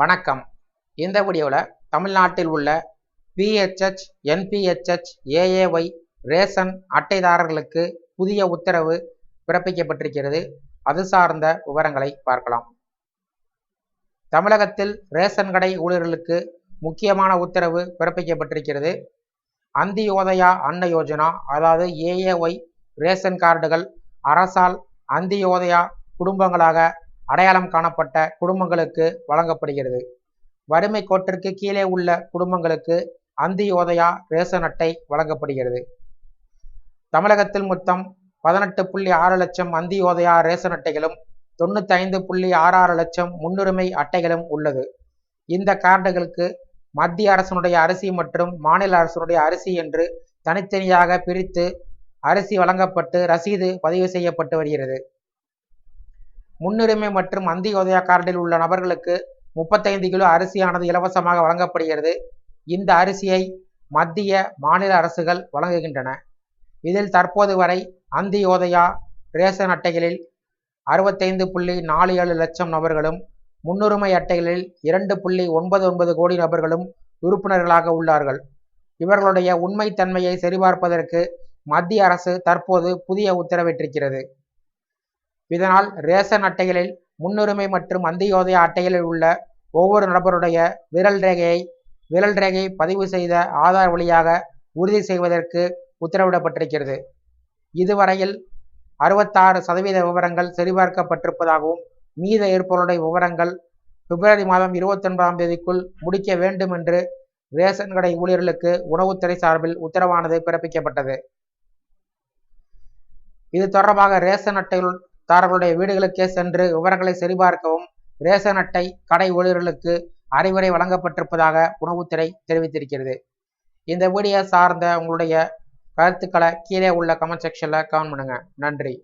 வணக்கம். இந்த வீடியோவில் தமிழ்நாட்டில் உள்ள பிஹெச்ஹெச் என்பிஹெச்ஹெச் ஏஏஒய் ரேஷன் அட்டைதாரர்களுக்கு புதிய உத்தரவு பிறப்பிக்கப்பட்டிருக்கிறது. அது சார்ந்த விவரங்களை பார்க்கலாம். தமிழகத்தில் ரேஷன் கடை ஊழியர்களுக்கு முக்கியமான உத்தரவு பிறப்பிக்கப்பட்டிருக்கிறது. அந்தியோதயா அன்ன யோஜனா அதாவது ஏஏஒய் ரேஷன் கார்டுகள் அரசால் அந்தியோதயா குடும்பங்களாக அடையாளம் காணப்பட்ட குடும்பங்களுக்கு வழங்கப்படுகிறது. வறுமை கோட்டிற்கு கீழே உள்ள குடும்பங்களுக்கு அந்தியோதயா ரேசன் அட்டை வழங்கப்படுகிறது. தமிழகத்தில் மொத்தம் பதினெட்டு புள்ளி ஆறு லட்சம் அந்தியோதயா ரேஷன் அட்டைகளும் தொண்ணூற்றி ஐந்து புள்ளி ஆறு ஆறு லட்சம் முன்னுரிமை அட்டைகளும் உள்ளது. இந்த கார்டுகளுக்கு மத்திய அரசினுடைய அரிசி மற்றும் மாநில அரசினுடைய அரிசி என்று தனித்தனியாக பிரித்து அரிசி வழங்கப்பட்டு ரசீது பதிவு செய்யப்பட்டு வருகிறது. முன்னுரிமை மற்றும் அந்தியோதயா கார்டில் உள்ள நபர்களுக்கு முப்பத்தைந்து கிலோ அரிசியானது இலவசமாக வழங்கப்படுகிறது. இந்த அரிசியை மத்திய மாநில அரசுகள் வழங்குகின்றன. இதில் தற்போது வரை அந்தியோதயா ரேஷன் அட்டைகளில் அறுபத்தைந்து புள்ளி நாலு ஏழு லட்சம் நபர்களும் முன்னுரிமை அட்டைகளில் இரண்டு புள்ளி ஒன்பது ஒன்பது கோடி நபர்களும் உறுப்பினர்களாக உள்ளார்கள். இவர்களுடைய உண்மைத்தன்மையை சரிபார்ப்பதற்கு மத்திய அரசு தற்போது புதிய உத்தரவிட்டிருக்கிறது. இதனால் ரேஷன் அட்டைகளில் முன்னுரிமை மற்றும் அந்தியோதய அட்டைகளில் உள்ள ஒவ்வொரு நபருடைய விரல் ரேகையை விரல் ரேகையை பதிவு செய்த ஆதார் வழியாக உறுதி செய்வதற்கு உத்தரவிடப்பட்டிருக்கிறது. இதுவரையில் அறுபத்தாறு சதவீத விவரங்கள் சரிபார்க்கப்பட்டிருப்பதாகவும் மீத இருப்பவருடைய விவரங்கள் பிப்ரவரி மாதம் இருபத்தொன்பதாம் தேதிக்குள் முடிக்க வேண்டும் என்று ரேஷன் கடை ஊழியர்களுக்கு உணவுத்துறை சார்பில் உத்தரவானது பிறப்பிக்கப்பட்டது. இது தொடர்பாக ரேஷன் அட்டைகள் தாரர்களுடைய வீடுகளுக்கே சென்று விவரங்களை சரிபார்க்கவும் ரேசன் அட்டை கடை ஊழியர்களுக்கு அறிவுரை வழங்கப்பட்டிருப்பதாக உணவுத்துறை தெரிவித்திருக்கிறது. இந்த வீடியோ சார்ந்த உங்களுடைய கருத்துக்களை கீழே உள்ள கமெண்ட் செக்ஷனில் கமெண்ட் பண்ணுங்கள் நன்றி.